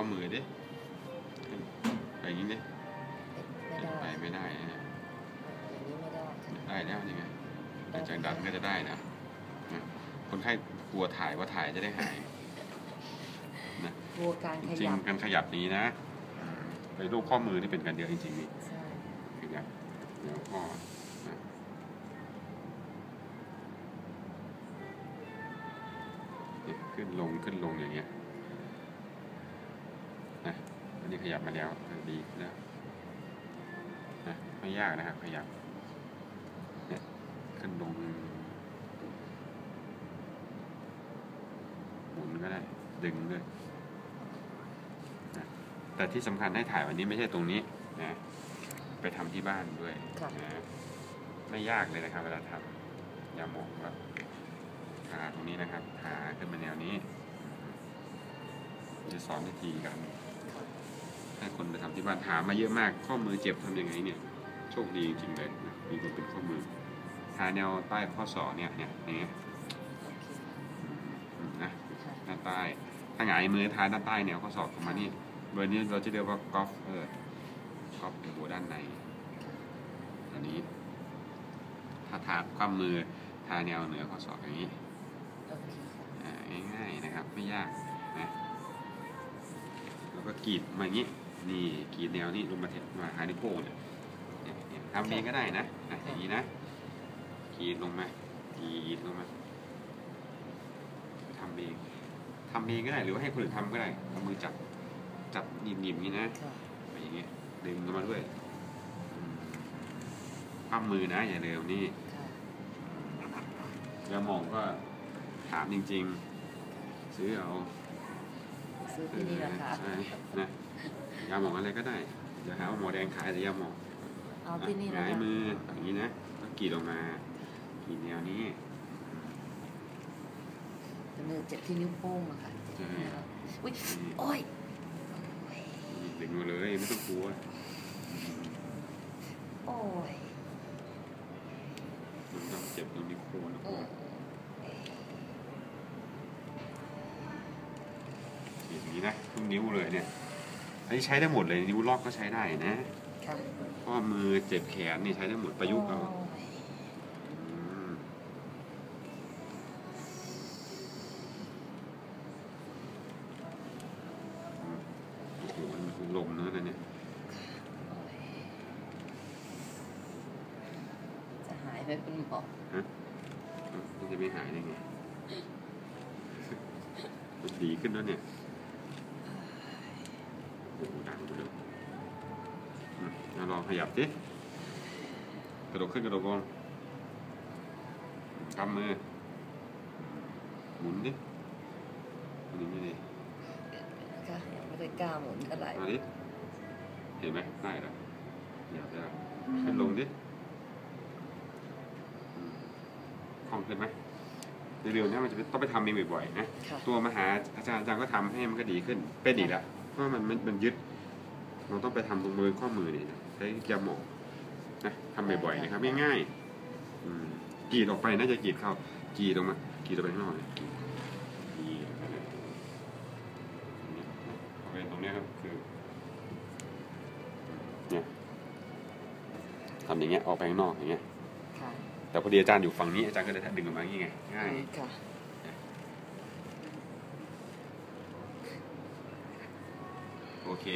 ข้อมือดิไปอย่างนี้ดิไม่ได้ไปไม่ได้นะอย่างนี้ไม่ได้ได้แล้วนี่ไงแต่จังดันก็จะได้นะนะคนไข้กลัวถ่ายว่าถ่ายจะได้หายกลัวการจขริงยับ ๆการขยับนี้นะไปรูปข้อมือที่เป็นกันเดียวจริงๆนี่ใช่ ขยับเดี๋ยวข้อนะเนี่ยขึ้นลงขึ้นลงอย่างเงี้ย นะอันนี้ขยับมาแล้วเออดีขึ้นแล้วนะไม่ยากนะครับ ขยับเนี่ยขึ้นลงหมุนก็ได้ดึงด้วยนะแต่ที่สำคัญให้ถ่ายวันนี้ไม่ใช่ตรงนี้นะไปทำที่บ้านด้วยค่ะนะไม่ยากเลยนะครับเวลาทำยาหมองแบบทาตรงนี้นะครับทาขึ้นมาแนวนี้ จะสอนวิธีการให้คนไปทำที่บ้านถามมาเยอะมากข้อมือเจ็บทำยังไงเนี่ย โชคดีจริงเลยนะมีคนเป็นข้อมือทาแนวใต้ข้อศอกเนี่ยเนี่ยอย่างเงี้ยนะด้านใต้ถ้าหงายมือทาด้านใต้แนวข้อศอกออกมานี่เบอร์นี้เราจะเรียกว่ากอล์ฟเออกอล์ฟเป็นหัวด้านในอันนี้ ถ้าทาความมือทาแนวเหนือข้อศอกอย่างนี้ง่ายๆนะครับ ไม่ยากนะ ก็กรีดมาอย่างนี้ นี่กรีดแนวนี้ลงมาเทมาหานิ้วโป้งเนี่ยเนี่ยเนี่ยทำเองก็ได้นะนะอย่างนี้นะกรีดลงมากรีดลงมาทำเองทำเองก็ได้หรือว่าให้คนอื่นทำก็ได้เอามือจับจับหนีบๆอย่างนี้นะค่ะไปอย่างเงี้ยดึงลงมาด้วยอืมปั้มมือนะอย่าเร็วนี่ค่ะยาหมองก็ถามจริง ๆ ซื้อเอา ซื้อที่นี่แหละค่ะ ใช่นะยาหมองอะไรก็ได้อย่าหาว่าหมอแดงขายแต่ยาหมองเอาที่นี่หแล้วงายค่ะมืออย่างนี้นะก็กรีดออกมากรีดแนวนี้แต่มือเจ็บที่นิ้วโป้งอะค่ะเจ็บที่นิ้วอุ้ยโอ้ยดึงมาเลยไม่ต้องกลัวโอ้ยมันต้องเจ็บตรงนิ้วโป้ นะอืมกรีดอย่างนี้นะทุกนิ้วเลยเนี่ย อันนี้ใช้ได้หมดเลยนิ้วล็อกก็ใช้ได้นะค่ะข้อมือเจ็บแขนนี่ใช้ได้หมดประยุกต์เอาโอ้ยอืมโอ้โหมันคือลมเนื้อะเนี่ยโอ้ยจะหายไหมคุณหมอมันจะไม่หายได้ไง มันดีขึ้นแล้วเนี่ย อาลองขยับสิกระโดดขึ้นกระโดดลงกำมือหมุนดิอันนี้ไม่ดีค่ะยังไม่ได้กล้าหมุนเท่าไหร่มาดิเห็นไหมได้แล้วหยับได้แล้วขึ้นลงดิอืมคล่องขึ้นไหมเร็วๆเนี่ยมันจะต้องไปทำเองบ่อยๆนะค่ะตัวมาหาอาจารย์อาจารย์ก็ทำให้มันก็ดีขึ้น เป็นอีกแล้วเพราะมันมันมันยึด เราต้องไปทำตรงมือข้อมือนี่นะใช้ยาหมองนะทำบ่อยๆนะครับง่ายๆอืมกรีดออกไปน่าจะกรีดเข้ากรีดออกมากรีดออกไปข้างนอกเลยกรีดออกไปเลยเอาไปตรงเนี้ยครับคือเนี่ยทำอย่างเงี้ยออกไปข้างนอกอย่างเงี้ยค่ะแต่พอดีอาจารย์อยู่ฝั่งนี้อาจารย์ก็เลยดึงออกมาอย่างงี้ไงง่ายค่ะโอเค